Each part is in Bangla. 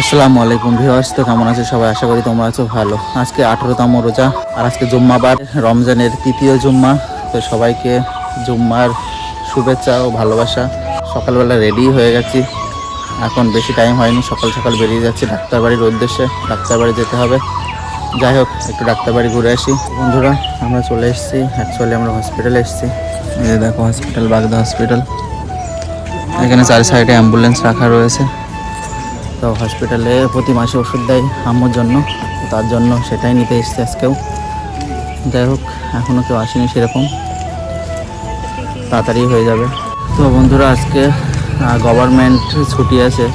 আসসালামু আলাইকুম ভিউয়ার্স, তো কেমন আছে সবাই? আশা করি তোমরা আছো ভালো। আজকে আঠেরোতম রোজা আর আজকে জুম্মাবার রমজানের তৃতীয় জুম্মা। তো সবাইকে জুম্মার শুভেচ্ছা ও ভালোবাসা। সকালবেলা রেডি হয়ে গেছি। এখন বেশি টাইম হয়নি, সকাল সকাল বেরিয়ে যাচ্ছি ডাক্তার বাড়ির উদ্দেশ্যে। ডাক্তার বাড়ি যেতে হবে। যাই হোক, একটু ডাক্তার বাড়ি ঘুরে আসি। বন্ধুরা, আমরা চলে এসেছি। অ্যাকচুয়ালি আমরা হসপিটালে এসেছি। দেখো হসপিটাল বাগদা হসপিটাল এখানে চার সাইডে অ্যাম্বুলেন্স রাখা রয়েছে। তো হসপিটালে প্রতি মাসে ওষুধ দেয় আম্মুর জন্য। তার জন্য সেটাই নিতে এসছে আজকেও। যাই হোক এখনও কেউ আসেনি সেরকম। তাড়াতাড়ি হয়ে যাবে। তো বন্ধুরা, আজকে গভর্নমেন্ট ছুটি আছে।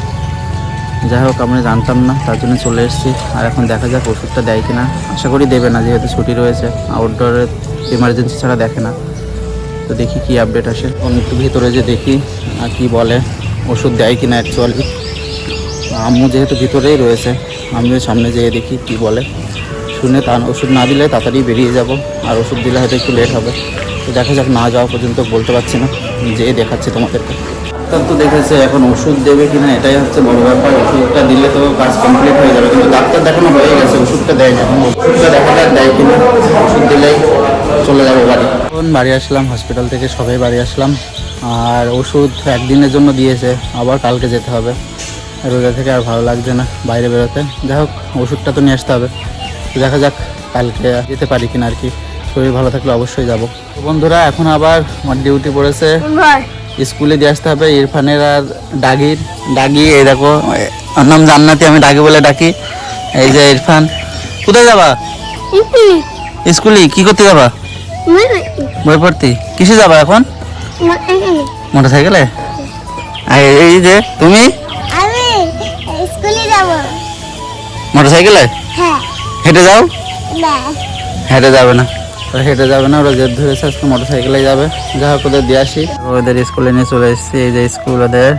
যাই হোক, আমরা জানতাম না, তার জন্য চলে এসেছি। আর এখন দেখা যাক ওষুধটা দেয় কিনা। আশা করি দেবে না, যেহেতু ছুটি রয়েছে। আউটডোরে এমার্জেন্সি ছাড়া দেখে না। তো দেখি কি আপডেট আসে। এখন একটু ভিতরে যে দেখি, আর কি বলে, ওষুধ দেয় কিনা অ্যাকচুয়ালি আম্মু যেহেতু ভিতরেই রয়েছে, আমিও সামনে যেয়ে দেখি কি বলে। শুনে তার ওষুধ না দিলে তাড়াতাড়ি বেরিয়ে যাব, আর ওষুধ দিলে হয়তো একটু লেট হবে। তো দেখা যাক না যাওয়া পর্যন্ত বলতে পারছি না, যেয়ে দেখাচ্ছি তোমাদেরকে। ডাক্তার তো দেখেছে, এখন ওষুধ দেবে কিনা এটাই হচ্ছে বড় ব্যাপার, ওষুধটা দিলে তো কাজ কমপ্লিট হয়ে যাবে। কিন্তু ডাক্তার দেখানো হয়ে গেছে, ওষুধটা দেয় না ওষুধটা দেখা যাক দেয় কিনা, ওষুধ দিলেই চলে যাবে বাড়ি। এখন বাড়ি আসলাম হসপিটাল থেকে সবাই বাড়ি আসলাম, আর ওষুধ একদিনের জন্য দিয়েছে, আবার কালকে যেতে হবে। রোজা থেকে আর ভালো লাগছে না বাইরে বেরোতে। যাই হোক ওষুধটা তো নিয়ে আসতে হবে। দেখা যাক কালকে যেতে পারি কিনা আর কি। শরীর ভালো থাকলে অবশ্যই যাব। বন্ধুরা এখন আবার আমার ডিউটি পড়েছে। স্কুলে দিয়ে আসতে হবে ইরফানের আর ডাগির ডাগি এই দেখো ওর নাম জান্নাতি আমি ডাগি বলে ডাকি। এই যে ইরফান। কোথায় যাবা? স্কুলে। কি করতে যাবা? বই পড়তে। কিসে যাবা এখন? মোটর সাইকেলে আর এই যে তুমি? মোটর সাইকেলে হ্যাঁ। হেঁটে যাও? না। হেঁটে যাবে না। তো হেঁটে যাবে না ওরা জেদ ধরেছে আজকে মোটর সাইকেলে যাবে। যা হোক ওদের দিয়ে আসি। ওদের স্কুলে নিয়ে চলে এসেছি এই যে স্কুল ওদের।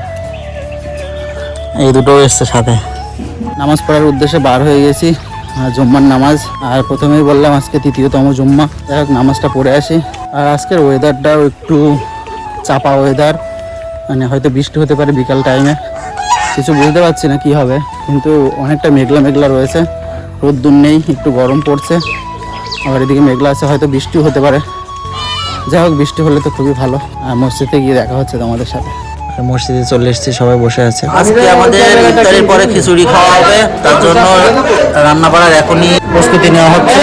এই দুটোও এসছে সাথে। নামাজ পড়ার উদ্দেশ্যে বার হয়ে গেছি আর জুম্মার নামাজ। আর প্রথমেই বললাম আজকে তৃতীয়তম জুম্মা। যাই হোক নামাজটা পড়ে আসি। আর আজকের ওয়েদারটাও একটু চাপা ওয়েদার মানে হয়তো বৃষ্টি হতে পারে বিকাল টাইমে কিছু বুঝতে পারছি না কি হবে কিন্তু অনেকটা মেঘলা মেঘলা রয়েছে। রোদ্দুর নেই একটু গরম পড়ছে। আবার এদিকে মেঘলা আছে হয়তো বৃষ্টিও হতে পারে। যাই হোক বৃষ্টি হলে তো খুবই ভালো। আর মসজিদে গিয়ে দেখা হচ্ছে তোমাদের সাথে। মসজিদে চলে এসেছি সবাই বসে আছে। আজকে আমাদের ইফতারের পরে খিচুড়ি খাওয়া হবে তার জন্য রান্না করার এখনই প্রস্তুতি নেওয়া হচ্ছে।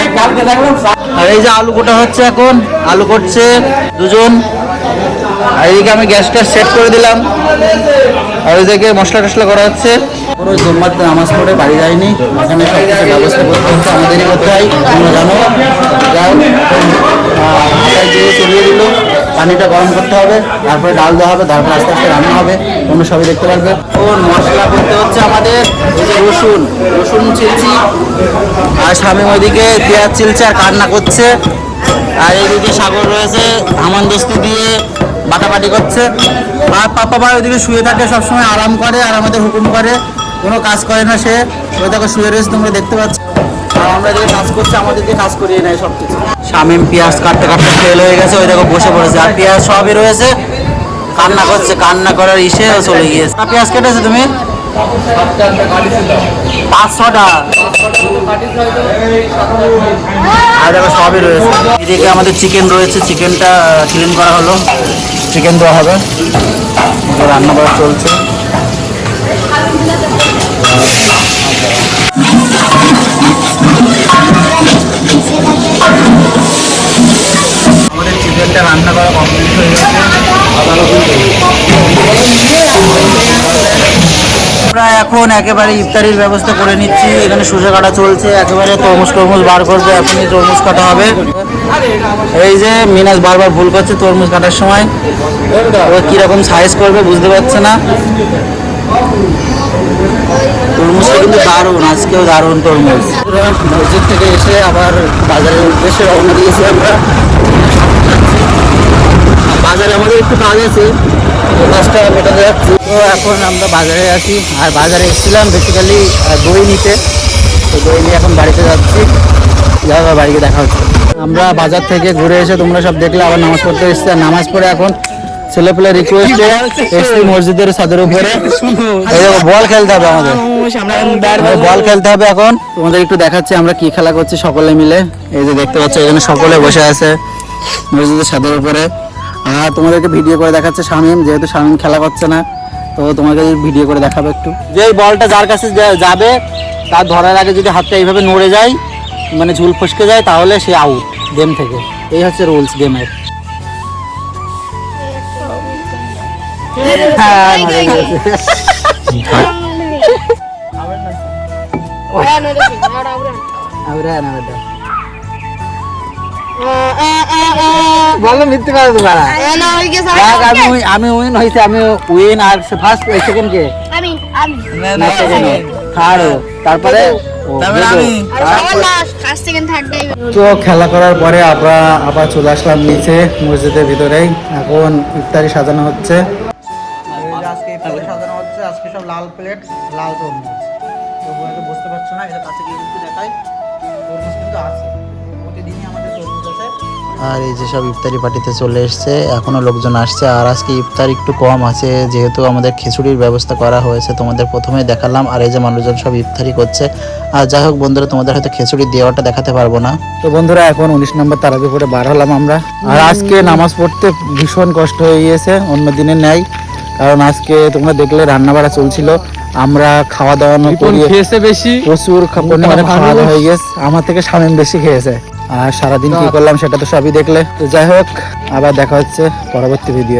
আর এই যে আলু কোটা হচ্ছে এখন আলু করছে দুজন। আর এদিকে আমি গ্যাসটা সেট করে দিলাম। আর ওইদিকে মশলা টশলা করা হচ্ছে। পুরো জুম্মার নামাজ পড়ে বাড়ি যায়নি এখানে সব কিছু ব্যবস্থা করতে হচ্ছে, আমাদেরই করতে হয়। তোমরা জানো। চলিয়ে দিল। পানিটা গরম করতে হবে, তারপরে ডাল দেওয়া হবে, তারপরে আস্তে আস্তে রান্না হবে। তোমরা সবই দেখতে পারবে। ও, মশলা করতে হচ্ছে আমাদের। রসুন রসুন ছিলছি। আর স্বামী ওইদিকে পেঁয়াজ ছিলছে আর কান্না করছে। আর এইদিকে সাগর রয়েছে হামান দস্তি দিয়ে। বাটাবাটি করছে। আর পাপা ভাই ওইদিকে শুয়ে থাকে, সবসময় আরাম করে, আর আমাদের হুকুম করে, কোনো কাজ করে না সে। ওই দেখো শুয়ে রয়েছে, তোমরা দেখতে পাচ্ছ। আর আমরা যে কাজ করছি, আমাদের দিয়ে কাজ করিয়ে নেয় সব কিছু শামিম পেঁয়াজ কাটতে কাটতে ফেল হয়ে গেছে, ওই দেখো বসে পড়েছে। আর পেঁয়াজ সবই রয়েছে। কান্না করছে, কান্না করার ইসে চলে গিয়েছে। পেঁয়াজ কেটেছে তুমি? পাঁচশোটা। আর দেখো সবই রয়েছে। এদিকে আমাদের চিকেন রয়েছে চিকেনটা ক্লিন করা হলো। চিকেন দেওয়া হবে। রান্না করা চলছে। আমাদের চিকেনটা রান্না করা কমপ্লিট হয়ে গেছে। আমরা এখন একেবারে ইফতারির ব্যবস্থা করে নিচ্ছি। এখানে সুজা কাটা চলছে। একেবারে তরমুজ টরমুজ বার করবে। এখনই তরমুজ কাটা হবে। এই যে মিনাজ বারবার ভুল করছে তরমুজ কাটার সময় ও কীরকম সাইজ করবে বুঝতে পারছে না। দারুণ, আজকেও দারুণ তরমুজ। মসজিদ থেকে এসে আবার বাজারের উদ্দেশ্যে দিয়েছি আমরা। বাজারে আমাদের একটু কাজ আছে এখন আমরা বাজারে আছি, আর বাজারে এসেছিলাম বেসিক্যালি দই নিতে। তো দই নিয়ে এখন বাড়িতে যাচ্ছি। বাড়িতে দেখা হচ্ছে। আমরা বাজার থেকে ঘুরে এসে তোমরা সব দেখলে, আবার নামাজ পড়তে এসেছি। আর নামাজ পড়ে এখন ছেলে পেলে রিকোয়েস্টে এসছি মসজিদের ছাদের উপরে। বল খেলতে হবে আমাদের। বল খেলতে হবে এখন। তোমাদের একটু দেখাচ্ছি আমরা কি খেলা করছি সকলে মিলে। এই যে দেখতে পাচ্ছ, এখানে সকলে বসে আছে মসজিদের ছাদের উপরে। আর তোমাদেরকে ভিডিও করে দেখাচ্ছে শামিম, যেহেতু শামিম খেলা করছে না, তো তোমাকে ভিডিও করে দেখাবো একটু। যে বলটা যার কাছে যাবে, তার ধরার আগে যদি হাতটা এইভাবে নড়ে যায় মানে ঝুল ফসকে যায় তাহলে সে আউট গেম থেকে। এই হচ্ছে রুলস গেমের হ্যাঁ তো আমি আমি উইন হয়েছে আমি উইন আর ফার্স্ট সেকেন্ড কে। আমি আমি। না সেকেন্ড থার্ড তারপরে ও, দুটো। ফার্স্ট সেকেন্ড থার্ড ডে তো খেলা করার পরে আমরা আবার চলে আসলাম নিচে মসজিদের ভিতরেই। এখন ইফতারি সাজানো হচ্ছে। আজকে ইফতারি সাজানো হচ্ছে আজকে সব লাল প্লেট লাল তরমুজ। তো বুঝতে পারছ না এটা কাছে গিয়ে একটু দেখাই। তরমুজ কিন্তু আছে। আর এই যে সব ইফতারি পার্টিতে চলে এসছে এখনও লোকজন আসছে। আর আজকে ইফতার একটু কম আছে যেহেতু আমাদের খিচুড়ির ব্যবস্থা করা হয়েছে তোমাদের প্রথমে দেখালাম। আর এই যে মানুষজন সব ইফতারি করছে। আর যাই হোক বন্ধুরা তোমাদের হয়তো খিচুড়ি দেওয়াটা দেখাতে পারব না। তো বন্ধুরা এখন উনিশ নম্বর তারাবি পরে বার হলাম আমরা। আর আজকে নামাজ পড়তে ভীষণ কষ্ট হয়ে গিয়েছে অন্য দিনে নেই কারণ আজকে তোমরা দেখলে রান্না বাড়া চলছিল। আমরা খাওয়া দাওয়া করি খেয়েছে বেশি। প্রচুর খাওয়া দাওয়া হয়ে গেছে। আমার থেকে স্বামী বেশি খেয়েছে। আর সারাদিন কি করলাম সেটা তো সবই দেখলে। তো যাই হোক আবার দেখা হচ্ছে পরবর্তী ভিডিও